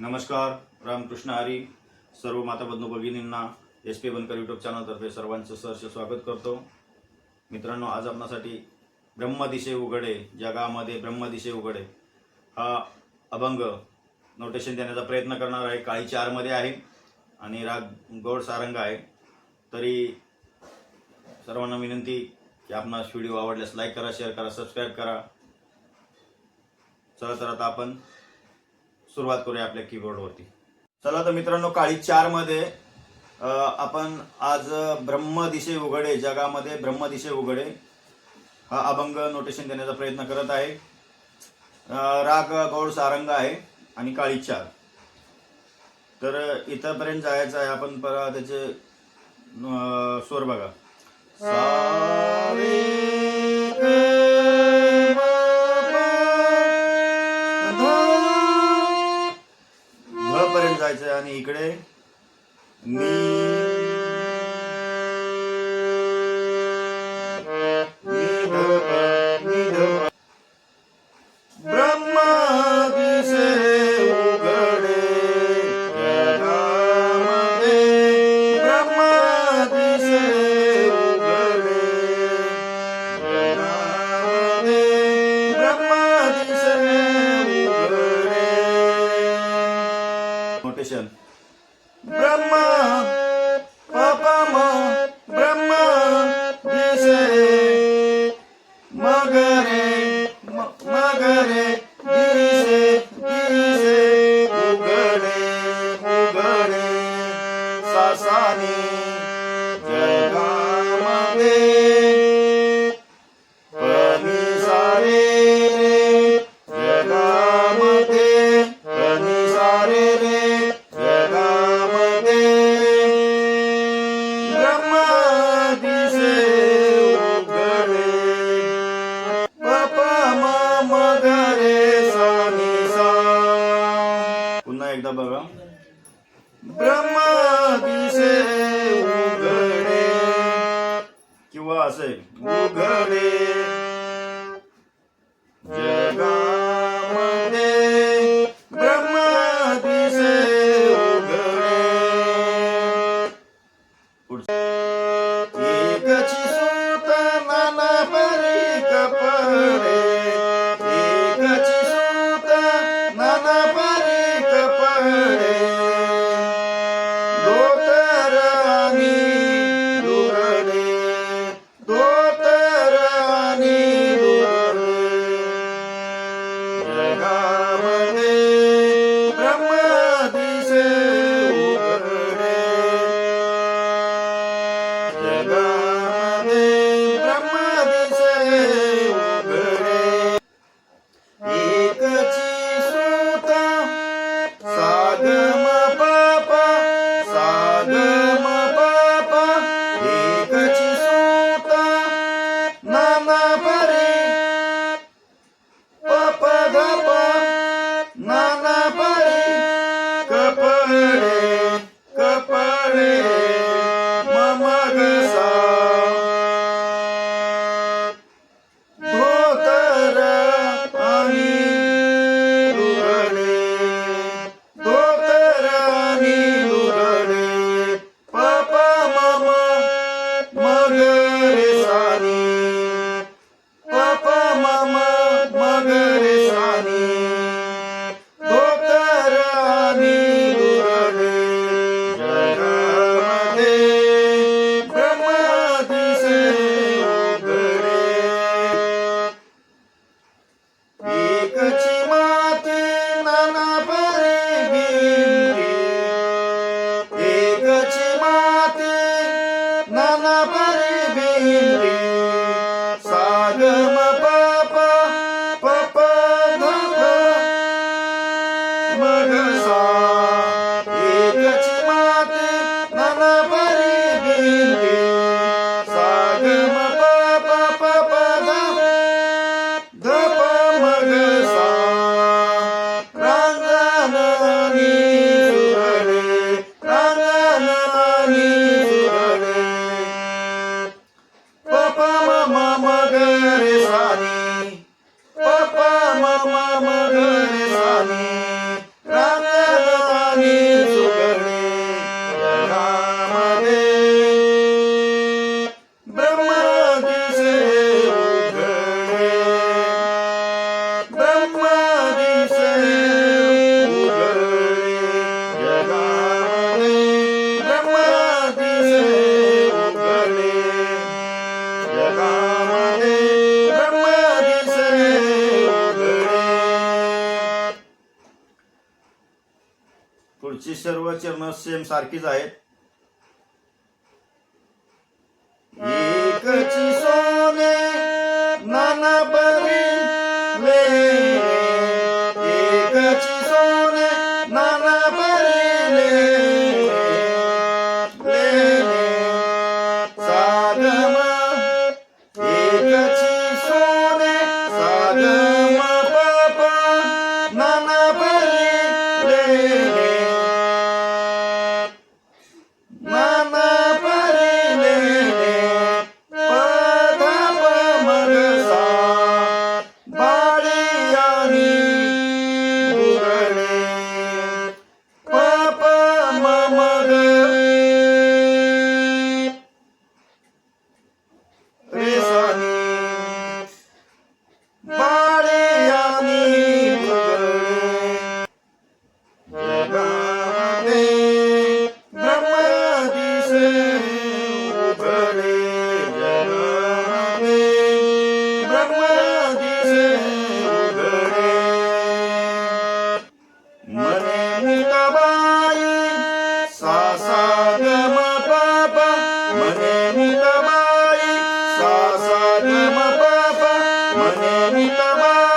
नमस्कार रामकृष्ण हरी. सर्व माता बंधू भगिनींना एस पी बनकर यूट्यूब चॅनलतर्फे सर्वांचं सहर्ष स्वागत करतो. मित्रांनो आज आपणासाठी ब्रह्मदिशे उघडे जगामध्ये ब्रह्मदिशे उघडे हा अभंग नोटेशन देण्याचा प्रयत्न करणार आहे. काळी चारमध्ये आहे आणि राग गौड सारंग आहे. तरी सर्वांना विनंती की आपणास व्हिडिओ आवडल्यास लाईक करा शेअर करा सबस्क्राईब करा. चला तर आता आपण सुरुवात करूया आपल्या कीबोर्डवरती चला तर मित्रांनो काळी चारमध्ये आपण आज ब्रह्मदिशे उघडे जगामध्ये ब्रह्मदिशे उघडे हा अभंग नोटेशन देण्याचा प्रयत्न करत आहे. राग गौड सारंग आहे आणि काळी चार. तर इथंपर्यंत जायचं आहे आपण परत त्याचे स्वर बघा. सारे ध आणि इकडे मी ब्रह्मा पपम ब्रह्मा दिसे मगरे मगरे दिसे दिसे उघडे उघडे सासानी. Morgan. जगामध्ये ब्रह्म परे ची सर्व चरण सेम सारखीच आहेत. एकची सोने नाना परी एकची नाना Hare Rama.